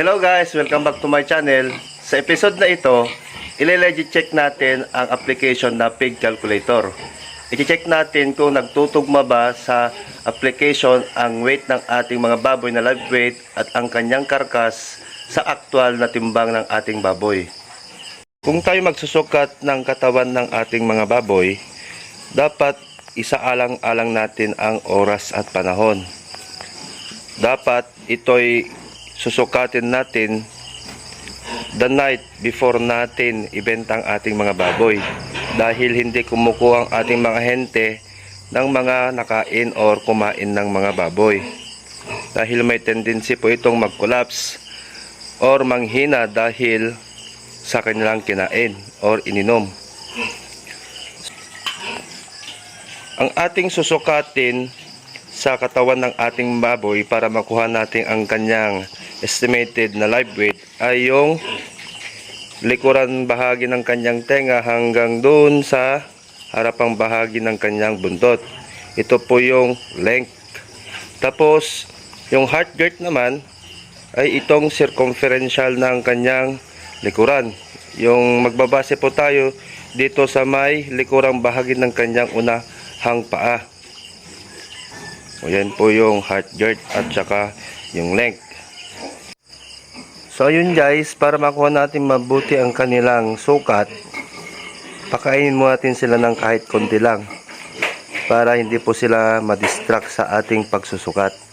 Hello guys, welcome back to my channel. Sa episode na ito, ile-legit check natin ang application na pig calculator. I-check natin kung nagtutugma ba sa application ang weight ng ating mga baboy na live weight at ang kanyang karkas sa aktual na timbang ng ating baboy. Kung tayo magsusukat ng katawan ng ating mga baboy, dapat isaalang-alang natin ang oras at panahon. Dapat ito'y susukatin natin the night before natin ibenta ang ating mga baboy dahil hindi kumukuha ang ating mga hente ng mga nakain or kumain ng mga baboy dahil may tendency po itong mag-collapse or manghina dahil sa kanilang kinain or ininom. Ang ating susukatin sa katawan ng ating baboy para makuha natin ang kanyang estimated na live weight ay yung likuran bahagi ng kanyang tenga hanggang doon sa harapang bahagi ng kanyang buntot. Ito po yung length. Tapos, yung heart girth naman ay itong circumferential ng kanyang likuran. Yung magbabase po tayo dito sa may likurang bahagi ng kanyang unahang paa. O yan po yung heart girth at saka yung length. So ayun guys, para makuha natin mabuti ang kanilang sukat, pakainin mo natin sila ng kahit konti lang para hindi po sila madistract sa ating pagsusukat.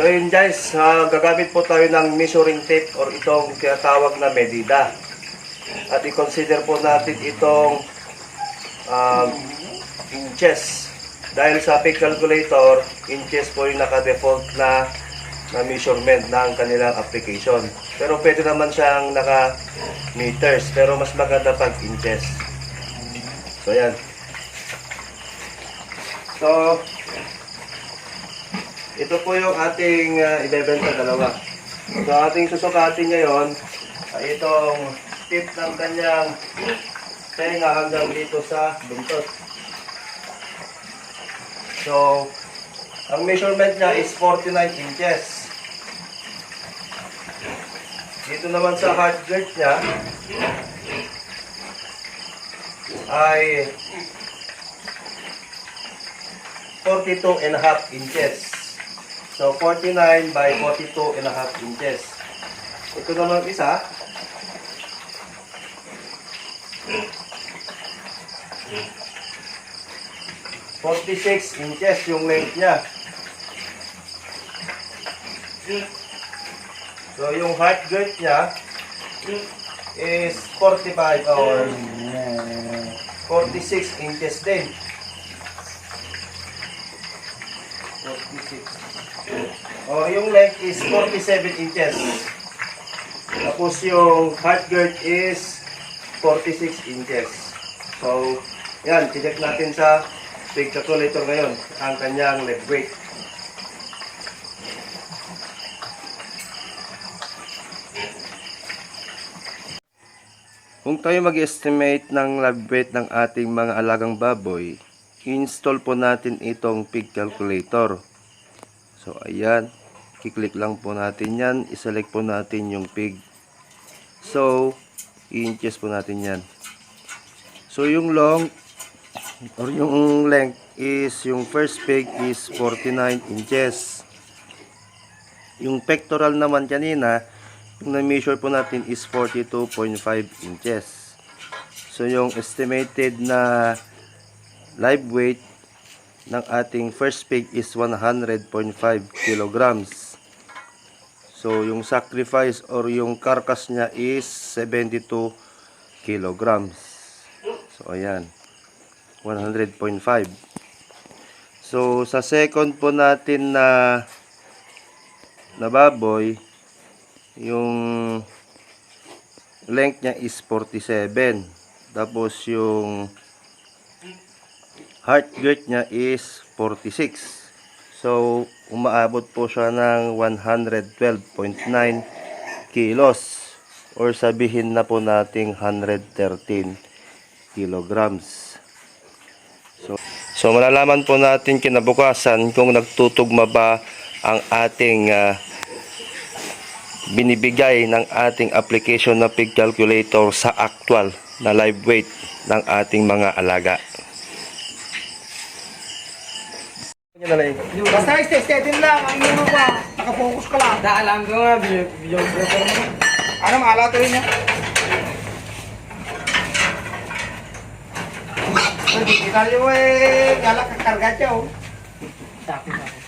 So yun guys, ah, gagamit po tayo ng measuring tape or itong tinatawag na medida. At i-consider po natin itong um, inches. Dahil sa pig calculator, inches po yung naka-default na, na measurement ng kanilang application. Pero pwede naman siyang naka-meters, pero mas maganda pag inches. So yan. So, ito po yung ating uh, ibebenta dalawa. So ating susukatin ngayon ay itong tip ng kanyang tenga hanggang dito sa buntot. So, ang measurement niya is 49 inches. Dito naman sa heart girth niya ay 42 and a half inches. So, 49 by 42 and a half inches. Ito naman isa. Forty-six inches yung length niya. So, yung height girth niya is 45 or 46 inches din. 46. Oh, yung length is 47 inches. Tapos yung heart girth is 46 inches. So, yan, check natin sa pig calculator ngayon ang kanyang leg weight. Kung tayo mag-estimate ng lab weight ng ating mga alagang baboy, install po natin itong pig calculator. So, ayan. Kiklik lang po natin yan. Iselect po natin yung pig. So, i-inches po natin yan. So, yung long or yung length is yung first pig is 49 inches. Yung pectoral naman kanina, na-measure po natin is 42.5 inches. So yung estimated na live weight ng ating first pig is 100.5 kilograms. So yung sacrifice or yung carcass niya is 72 kilograms. So ayan. 100.5. So sa second po natin na na baboy, yung length niya is 47. Tapos yung heart girth niya is 46. So, umaabot po siya ng 112.9 kilos or sabihin na po nating 113 kilograms. So, so malalaman po natin kinabukasan kung nagtutugma ba ang ating ah, binibigay ng ating application na pig calculator sa actual na live weight ng ating mga alaga. Basta stay din lang, ang ino ba? Nakafocus ka lang. Da, alam ko nga, video, videographer mo. Ano, maala to rin niya? Hindi kita nyo eh, galak kakarga siya oh. Sabi ko.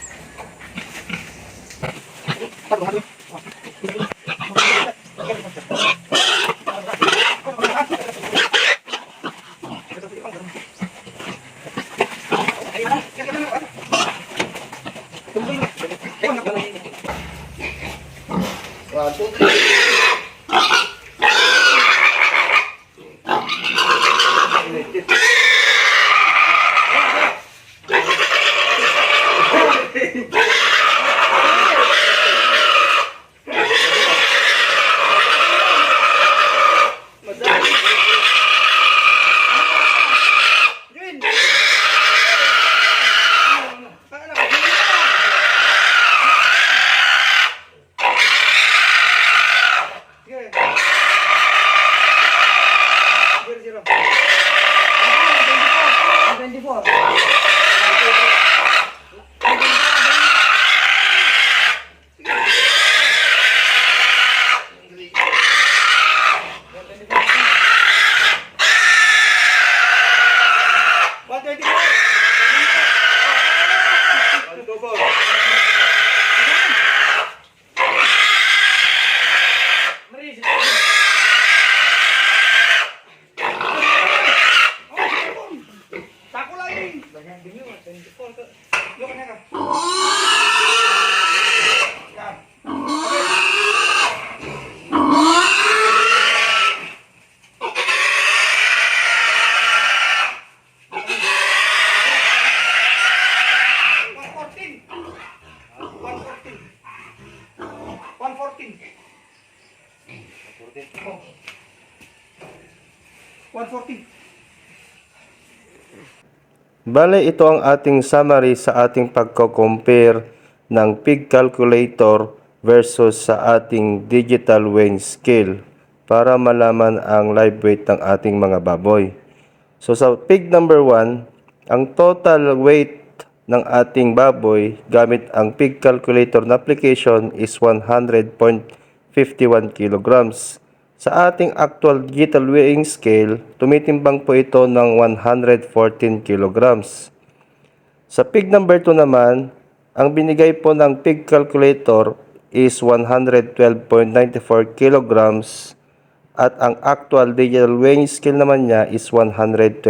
Zero, lado. Lang yun. Yung kanya ka. One fourteen. One fourteen. One fourteen. Bale, ito ang ating summary sa ating pagko-compare ng pig calculator versus sa ating digital weighing scale para malaman ang live weight ng ating mga baboy. So sa pig number 1, ang total weight ng ating baboy gamit ang pig calculator na application is 100.51 kilograms. Sa ating actual digital weighing scale, tumitimbang po ito ng 114 kilograms. Sa pig number 2 naman, ang binigay po ng pig calculator is 112.94 kilograms at ang actual digital weighing scale naman niya is 124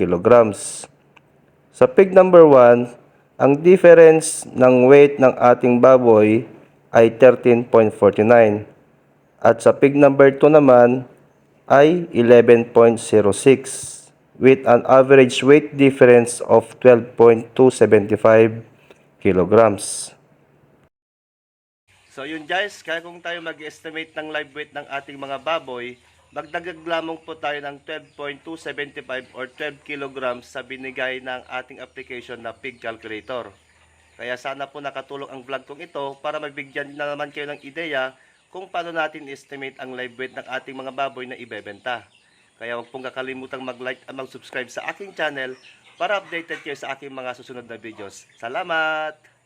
kilograms. Sa pig number 1, ang difference ng weight ng ating baboy ay 13.49. At sa pig number 2 naman ay 11.06 with an average weight difference of 12.275 kilograms. So yun guys, kaya kung tayo mag-estimate ng live weight ng ating mga baboy, magdagdag lamang po tayo ng 12.275 or 12 kilograms sa binigay ng ating application na pig calculator. Kaya sana po nakatulong ang vlog kong ito para magbigyan na naman kayo ng ideya kung paano natin estimate ang live weight ng ating mga baboy na ibebenta. Kaya huwag pong kakalimutang mag-like at mag-subscribe sa aking channel para updated kayo sa aking mga susunod na videos. Salamat!